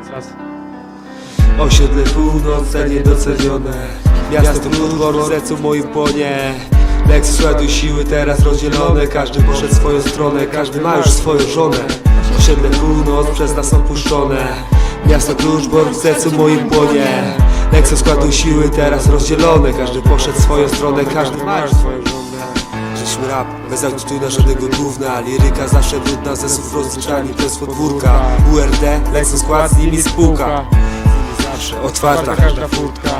Raz, raz. Osiedle północe niedocenione Miasto Trudwor w sercu moim płonie. Lexus ładuj siły teraz rozdzielone. Każdy poszedł swoją stronę, każdy ma już swoją żonę. Osiedle północ przez nas opuszczone. Miasto Kluczbork w sercu moim płonie. Lexus ładuj siły teraz rozdzielone. Każdy poszedł swoją stronę, każdy ma już swoją żonę Żeśmy rap, bez autytudu na żadnego gówna. Liryka zawsze brudna, ze słów rozliczani przez podwórka. URD, Lexus skład, z nimi spółka Zawsze otwarta każda furtka.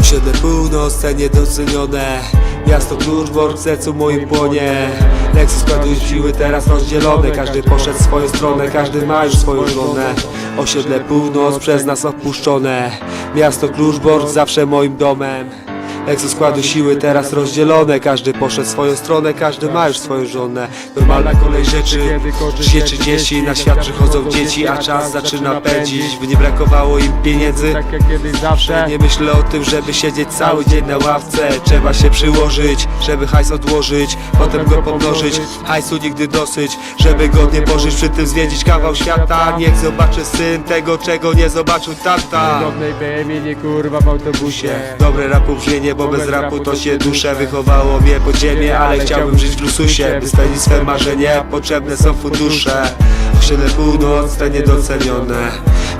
Osiedle północne niedocenione. Miasto Kluczbork w sercu moim płonie. Lexus składuje siły teraz rozdzielone. Każdy poszedł swoją stronę, każdy ma już swoją żonę. Osiedle północ przez nas opuszczone Miasto Kluczbork zawsze moim domem Lexus składu siły teraz rozdzielone. Każdy poszedł swoją stronę, każdy ma już swoją żonę. Normalna kolej rzeczy Życie 30, na świat przychodzą dzieci A czas zaczyna pędzić. By nie brakowało im pieniędzy Tak jak kiedyś zawsze. nie myślę o tym, żeby siedzieć cały dzień na ławce. Trzeba się przyłożyć, żeby hajs odłożyć Potem go pomnożyć, hajsu nigdy dosyć Żeby godnie pożyć, przy tym zwiedzić kawał świata. Niech zobaczy syn tego, czego nie zobaczył tata. Podobnej BM nie kurwa w autobusie. Dobre rapu brzmienie, bo bez rapu to się duszę Wychowało mnie podziemie, ale chciałbym żyć w lususie By spełnić swe marzenie, potrzebne są fundusze. Osiedle północ, te niedocenione.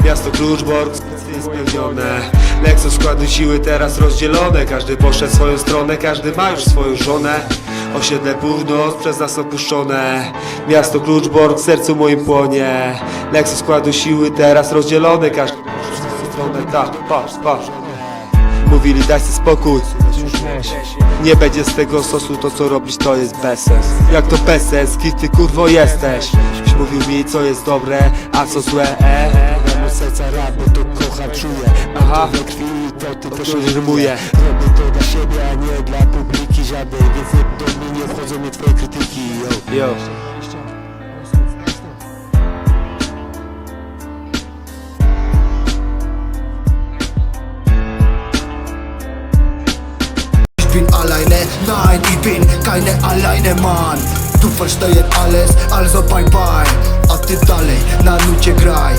Miasto Kluczbork, niespełnione Lexus składu siły teraz rozdzielone. Każdy poszedł w swoją stronę, każdy ma już swoją żonę. Osiedle północ przez nas opuszczone. Miasto Kluczbork w sercu moim płonie. Lexus składu siły teraz rozdzielone. Każdy poszedł swoją stronę, tak, patrz, patrz Mówili daj sobie spokój Nie będzie z tego sosu to co robisz to jest bezsens Jak to bezsens, kim ty kurwo jesteś mówił mi co jest dobre, a co złe e, e. Mojego serca rap, bo to kocha, czuję Aha. We krwi to ty też To rymuje. Robię to dla siebie, a nie dla publiki żadnej Więc do mnie nie wchodzą mnie twoje krytyki, yo Yo. Ich bin alleine, nein, ich bin keine alleine, Mann Du verstehst alles, also bye bye. A ty dalej, na nucie graj